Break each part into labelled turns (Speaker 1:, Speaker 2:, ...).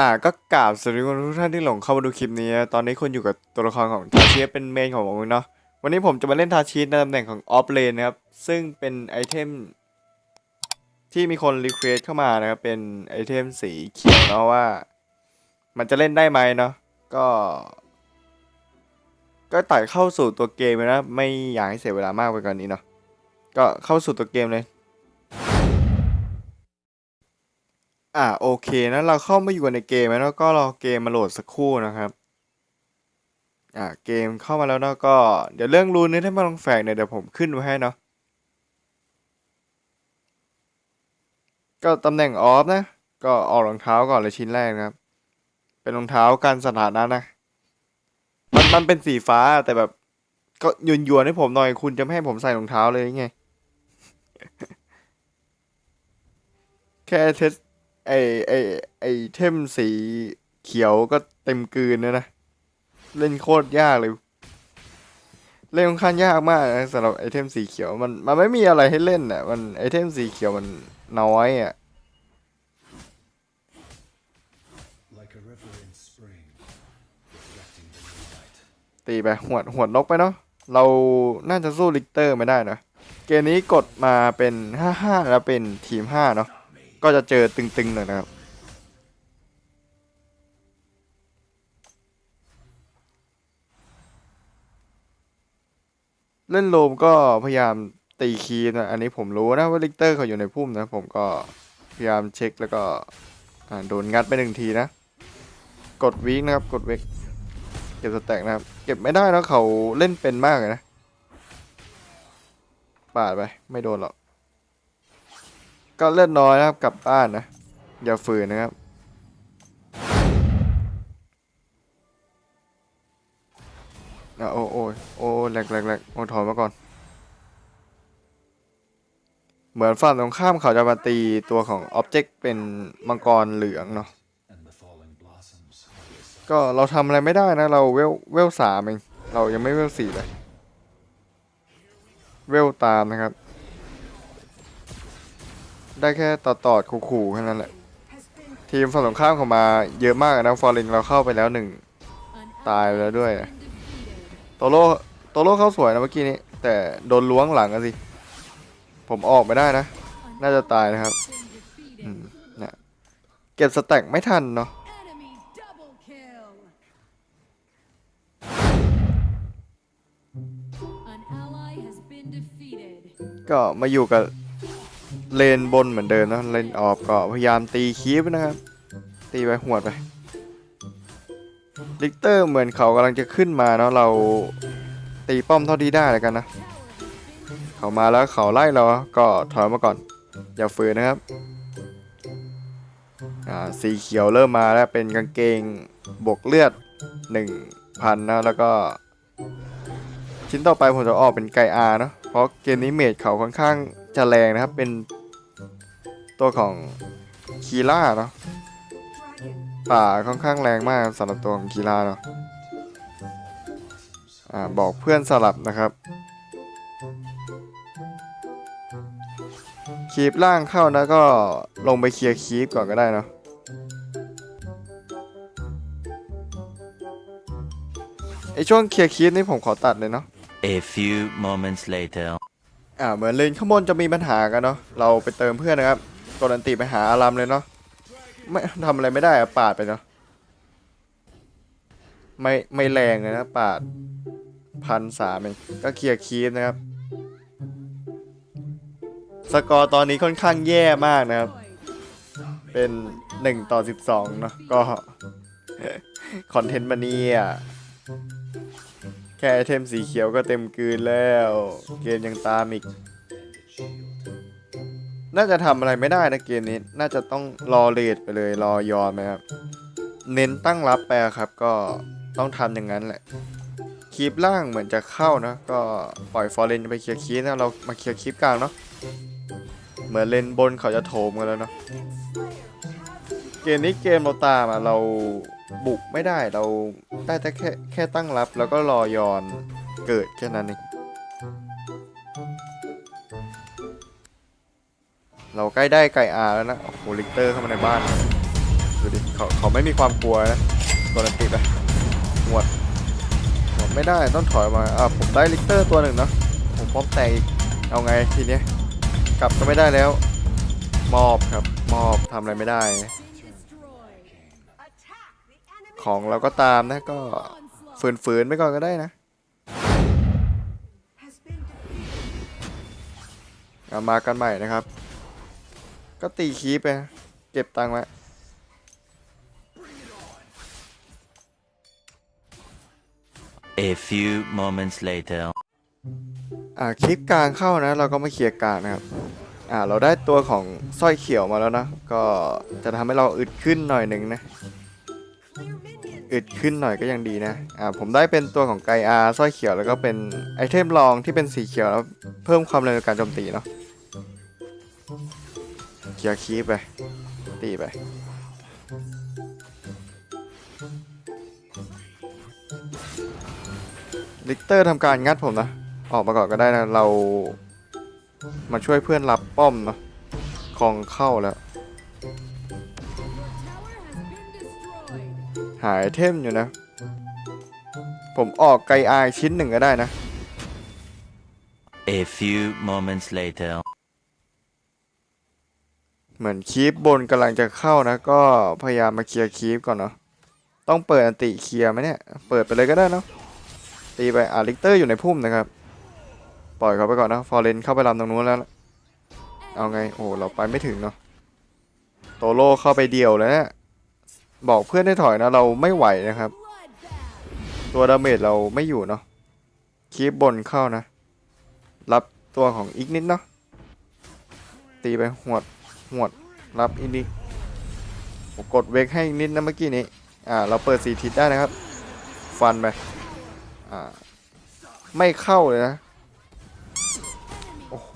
Speaker 1: ่าก็กราบสวัสดีทุกท่านที่หลงเข้ามาดูคลิปนี้ ตอนนี้คุณอยู่กับตัวละครของทาชิเป็นเมนของผมเนาะวันนี้ผมจะมาเล่นทาชิในตำแหน่งของออฟเลนนะครับ ซึ่งเป็นไอเทมที่มีคนรีเควสเข้ามานะครับ เป็นไอเทมสีเขียวเนาะว่า มันจะเล่นได้ไหมเนาะก็ ก็ไต่เข้าสู่ตัวเกมนะ ไม่อยากให้เสียเวลามากไปกว่านนี้เนาะก็เข้าสู่ตัวเกมเลย อ่าโอเคนะเราเข้ามาอยู่ในเกมแล้วก็รอเกมมาโหลดสักครู่นะครับ อ่าเกมเข้ามาแล้วเนาะก็ เดี๋ยวเรื่องรูนนี้ถ้ามาลองแฝงเนี่ยเดี๋ยวผมขึ้นไว้ให้เนาะก็ตำแหน่งออฟนะ ก็ออกรองเท้าก่อนเลยชิ้นแรกนะครับ เป็นรองเท้ากันสถานะนะ มันมันเป็นสีฟ้าแต่แบบ ก็ยวนยวนให้ผมหน่อยคุณจะไม่ให้ผมใส่รองเท้าเลยไง แค่เทส ไอไอไอเทมสีเขียวก็เต็มกลืนเลยนะ เล่นโคตรยากเลย เล่นค่อนข้างยากมากนะสำหรับไอเทมสีเขียวมันมันไม่มีอะไรให้เล่นอะมันไอเทมสีเขียวมันน้อยอะ
Speaker 2: like a river in spring, reflecting the moonlight.
Speaker 1: ตีไปหวดหวดนกไปเนาะเราน่าจะสู้ลิกเตอร์ไม่ได้นะเกมนี้กดมาเป็นห้าห้าแล้วเป็นทีมห้าเนาะ ก็จะเจอตึงๆหน่อยนะครับ เล่นโลมก็พยายามตีคีนะ อันนี้ผมรู้นะว่าลิกเตอร์เขาอยู่ในพุ่มนะ ผมก็พยายามเช็คแล้วก็โดนงัดไปหนึ่งทีนะ กดวีคนะครับ กดเวกเก็บสแต็กนะครับ เก็บไม่ได้แล้วเขาเล่นเป็นมากเลยนะ ปาดไป ไม่โดนหรอก ก็เลือดน้อยนะครับกลับบ้านนะ อย่าฝืนนะครับ อะโอ้โอ้โอ้แหลกแหลกแหลกโอ้ถอยมาก่อน เหมือนฝั่งตรงข้ามเขาจะมาตีตัวของอ็อบเจกต์เป็นมังกรเหลืองเนาะก็เราทำอะไรไม่ได้นะ เราเวลเวลสามเอง เรายังไม่เวลสี่เลย เวลตามนะครับ ได้แค่ต่อตอดขู่ๆแค่นั้นแหละ ทีมฝั่งตรงข้ามเขามาเยอะมากนะฟอร์เรนเราเข้าไปแล้วหนึ่งตายไปแล้วด้วยโตโร่โตโร่เข้าสวยนะเมื่อกี้นี้ แต่โดนล้วงหลังอะสิ ผมออกไม่ได้นะ น่าจะตายนะครับเนี่ยเก็บสแต็กไม่ทันเนาะก็มาอยู่กับ เลนบนเหมือนเดิมนะเลนออกก็พยายามตีคีปนะครับ ตีไปหัวไปลิกเตอร์เหมือนเขากำลังจะขึ้นมาเนาะเราตีป้อมเท่าที่ได้แล้วกันนะ เขามาแล้วเขาไล่เราก็ถอยมาก่อน อย่าฝืนนะครับอ่าสีเขียวเริ่มมาแล้วเป็นกางเกงบวกเลือด 1,000นะแล้วก็ชิ้นต่อไปผมจะออกเป็นไกอาเนาะเพราะเกมนี้เมจเขาค่อนข้างจะแรงนะครับ เป็น ตัวของคีล่าเนาะป่าค่อนข้างแรงมากสำหรับตัวของคีล่าเนาะอ่าบอกเพื่อนสลับนะครับคีบล่างเข้านะก็ลงไปเคลียร์คีบก่อนก็ได้เนาะไอช่วงเคลียร์คีบนี่ผมขอตัดเลยเนาะ
Speaker 3: A few moments later.
Speaker 1: อ่าเหมือนเลนข้างบนจะมีปัญหากันเนาะเราไปเติมเพื่อนนะครับ กดอันติไปหาอารามเลยเนาะไม่ทำอะไรไม่ได้อะปาดไปเนาะไม่ไม่แรงเลยนะปาดพันสามเองก็เคลียร์คีฟนะครับ สกอร์ตอนนี้ค่อนข้างแย่มากนะครับ เป็นหนึ่งต่อสิบสองเนาะก็คอนเทนต์มันนี่อะแค่ไอเทมสีเขียวก็เต็มกลืนแล้ว เกมยังตามอีก น่าจะทำอะไรไม่ได้นะเกมนี้ น่าจะต้องรอเลดไปเลย รอยอมไหมครับ เน้นตั้งรับไปอะครับ ก็ต้องทำอย่างนั้นแหละคีปล่างเหมือนจะเข้านะ ก็ปล่อยฟอร์เรนไปเคลียร์คีปนะ เรามาเคลียร์คีปกลางเนาะ เหมือนเลนบนเขาจะโถมกันแล้วเนาะ เกมนี้เกมเราตามอะเราบุกไม่ได้เราได้แต่แค่แค่ตั้งรับแล้วก็รอยอนเกิดแค่นั้นเอง เราใกล้ได้ไก่อาแล้วนะ โอ้โหลิกเตอร์เข้ามาในบ้าน ดูดิเขาเขาไม่มีความกลัวนะกดอันติไปหมดหมดไม่ได้ต้องถอยมา อ่าผมได้ลิกเตอร์ตัวหนึ่งเนาะผมป้อมแตกอีก เอาไงทีเนี้ย กลับก็ไม่ได้แล้ว มอบครับ มอบทำอะไรไม่ได้ ของเราก็ตามนะก็
Speaker 4: Onslaught.
Speaker 1: ฝืนๆไปก่อนก็ได้นะมากันใหม่นะครับ ก็ตีคีปไปนะเก็บตังค์ไว้
Speaker 3: A few moments later.
Speaker 1: อ่าคลิปกลางเข้านะ เราก็มาเคลียร์กลางนะครับ อ่าเราได้ตัวของสร้อยเขียวมาแล้วนะ ก็จะทำให้เราอึดขึ้นหน่อยหนึ่งนะ อึดขึ้นหน่อยก็ยังดีนะ อ่าผมได้เป็นตัวของไกอาสร้อยเขียวแล้วก็เป็นไอเทมรองที่เป็นสีเขียวแล้วเพิ่มความเร็วในการโจมตีเนาะเค ลียร์คีปไปตีไปลิกเตอร์ทำการงัดผมนะ ออกมาก่อนก็ได้นะ เรามาช่วยเพื่อนรับป้อมนะของเข้าแล้ว หายเทมอยู่นะ ผมออกไกลอายชิ้นหนึ่งก็ได้นะ
Speaker 3: A few moments later.
Speaker 1: เหมือนคีปบนกำลังจะเข้านะ ก็พยายามมาเคลียร์คีปก่อนเนาะต้องเปิดอันติเคลียร์ไหมเนี่ย เปิดไปเลยก็ได้เนาะตีไปอาลิกเตอร์อยู่ในพุ่มนะครับ ปล่อยเขาไปก่อนนะฟอร์เรนเข้าไปลำตรงนู้นแล้ว เอาไงโอ้เราไปไม่ถึงเนาะโตโร่เข้าไปเดี่ยวแล้วเนี่ยบอกเพื่อนให้ถอยนะเราไม่ไหวนะครับ ตัวดาเมจเราไม่อยู่เนาะคีบบนเข้านะ รับตัวของอีกนิดเนาะตีไปหวด หวดรับอีกนิผมกดเวกให้นิดนะเมื่อกี้นี้ อ่า เราเปิดสีทิศได้นะครับ ฟันไป อ่า ไม่เข้าเลยนะ โอ้โห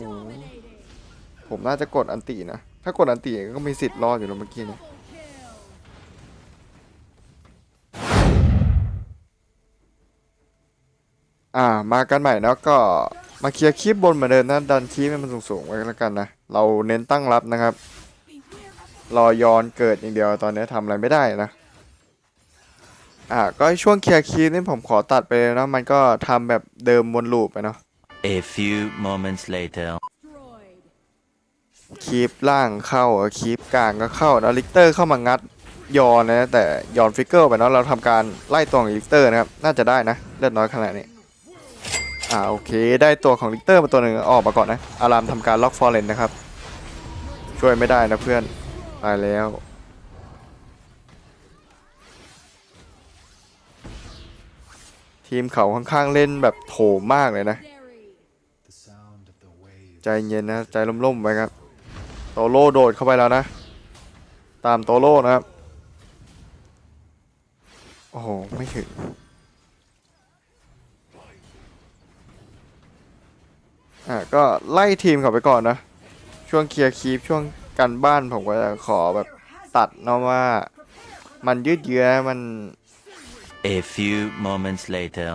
Speaker 1: ผมน่าจะกดอันตินะ ถ้ากดอันติก็มีสิทธิ์รอดอยู่แล้วเมื่อกี้นี้อ่า มากันใหม่แล้วก็มาเคลียร์คลิปบนเหมือนเดิมนะ ดันคลิปให้มันสูงๆไว้แล้วกันนะ เราเน้นตั้งรับนะครับ รอย้อนเกิดอย่างเดียวตอนนี้ทำอะไรไม่ได้นะ อ่าก็ช่วงเคลียร์คลิปนี่ผมขอตัดไปเลยนะมันก็ทำแบบเดิมวนลูปไปเนาะ
Speaker 3: A few moments later.
Speaker 4: Destroyed.
Speaker 1: คลิปล่างเข้าคลิปกลางก็เข้าแล้วลิกเตอร์เข้ามางัดยอนนะแต่ยอนฟิกเกอร์ไปเนาะเราทำการไล่ตัวของลิกเตอร์นะครับ น่าจะได้นะเลือดน้อยขนาดนี้ อ่าโอเค ได้ตัวของลิกเตอร์มาตัวหนึ่งออกมาก่อนนะอารามทำการล็อกฟอร์เรนนะครับ ช่วยไม่ได้นะเพื่อน ตายแล้วทีมเขาค่อนข้างเล่นแบบโถมมากเลยนะ ใจเย็นนะ ใจล่มๆไปครับ โตโร่โดดเข้าไปแล้วนะ ตามโตโร่นะครับ โอ้โห ไม่ถึง อะก็ไล่ทีมเขาไปก่อนนะ ช่วงเคลียร์คีปช่วงกันบ้านผมก็จะขอแบบตัดเนาะว่า มันยืดเยื้อมัน
Speaker 3: A few moments later.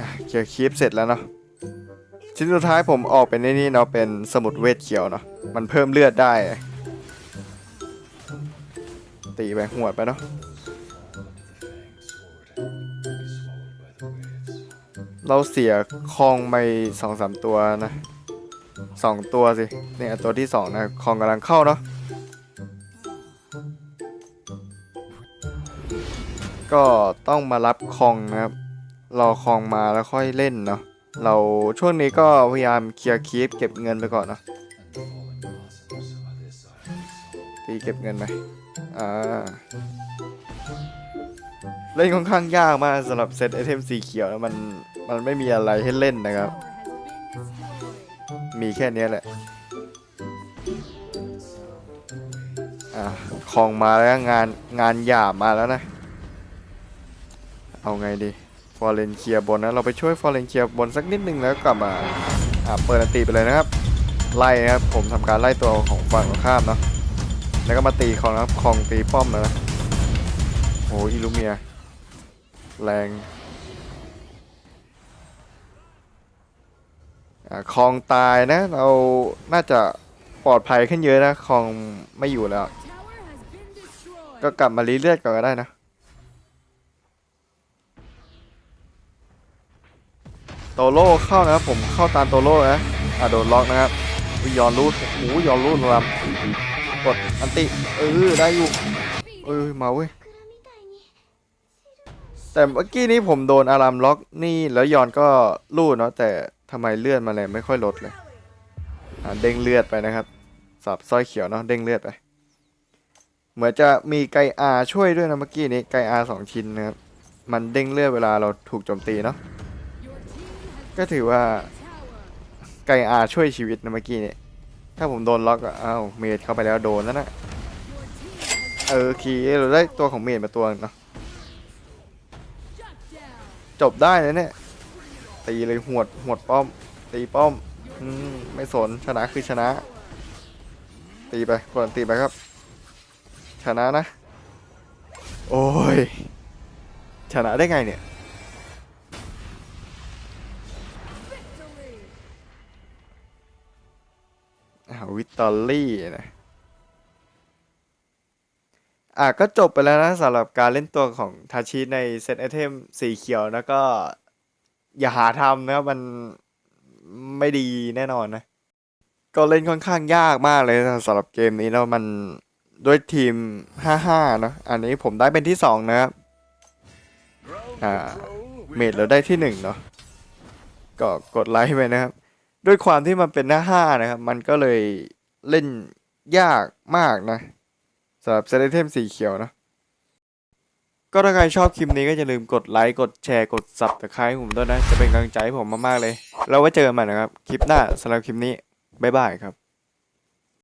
Speaker 1: อะเคลียร์คีปเสร็จแล้วเนาะชิ้นสุดท้ายผมออกเป็นไอ้นี่เนาะเป็นสมุดเวทเขียวเนาะมันเพิ่มเลือดได้ ตีไปหวดไปเนาะ เราเสียคองไปสองสามตัวนะสองตัวสิเนี่ยตัวที่สองนะคองกำลังเข้าเนาะก็ต้องมารับคองนะครับรอคองมาแล้วค่อยเล่นเนาะเราช่วงนี้ก็พยายามเคลียร์คีปเก็บเงินไปก่อนเนาะตีเก็บเงินไป อ่าเล่นค่อนข้างยากมากสำหรับเซตไอเทมสีเขียวแล้วมันมันไม่มีอะไรให้เล่นนะครับ มีแค่นี้แหละอะของมาแล้วงานงานหยาบมาแล้วนะ เอาไงดีฟอร์เรนเคียบนนะ เราไปช่วยฟอร์เรนเคียบนสักนิดนึงแล้วกลับมาอะเปิดอันตีไปเลยนะครับ ไล่นะครับ ผมทำการไล่ตัวของฝั่งข้ามเนาะ แล้วก็มาตีของนะครับของตีป้อมนะโอ้อิลูเมีย แรงอคลองตายนะ เราน่าจะปลอดภัยขึ้นเยอะนะคลองไม่อยู่แล้ว ก็กลับมารีเลือดก่อนก็ได้นะโตโร่เข้านะครับผมเข้าตามโตโร่นะอะโดนล็อกนะครับยยอนรูดโอ้โหยอนรูดลำ กดอันติเออได้อยู่เออมาเว้ยแต่เมื่อกี้นี้ผมโดนอารามล็อกนี่แล้วยอนก็รูดเนาะแต่ทำไมเลือดมาเลยไม่ค่อยลดเลยเด้งเลือดไปนะครับสับสร้อยเขียวเนาะเด้งเลือดไป เหมือนจะมีไกอาช่วยด้วยนะเมื่อกี้นี้ไกอาสองชิ้นนะครับมันเด้งเลือดเวลาเราถูกโจมตีเนาะก็ถือว่าไกอาช่วยชีวิตนะเมื่อกี้นี้ ถ้าผมโดนล็อกอะอ้าวเมดเข้าไปแล้วโดนแล้วนะเออคีเราได้ตัวของเมดมาตัวหนึ่งเนาะจบได้นะเนี่ยตีเลยหวดหวดป้อม ตีป้อมอืมไม่สนชนะคือชนะ ตีไปกดตีไปครับ ชนะนะ โอ้ยชนะได้ไงเนี่ย วิตตอรี่นะอะก็จบไปแล้วนะสำหรับการเล่นตัวของทาชิในเซตไอเทมสีเขียวแล้วก็ อย่าหาทำนะครับมันไม่ดีแน่นอนนะ ก็เล่นค่อนข้างยากมากเลยนะสำหรับเกมนี้แล้วมันด้วยทีม 5-5 เนอะอันนี้ผมได้เป็นที่ 2 นะครับ อ่า เมดเราได้ที่หนึ่งเนาะก็กดไลค์ไปนะครับ ด้วยความที่มันเป็นหน้าห้านะครับ มันก็เลยเล่นยากมากนะสำหรับเซเลเทมสีเขียวนะ ก็ถ้าใครชอบคลิปนี้ก็อย่าลืมกดไลค์ กดแชร์ กด s ับ s c ค i b e ผมด้วยนะ จะเป็นกำลังใจให้ผมมากๆเลย แล้วไว้เจอกันใหม่นะครับ คลิปหน้าสำหรับคลิปนี้ บ๊ายบายครับ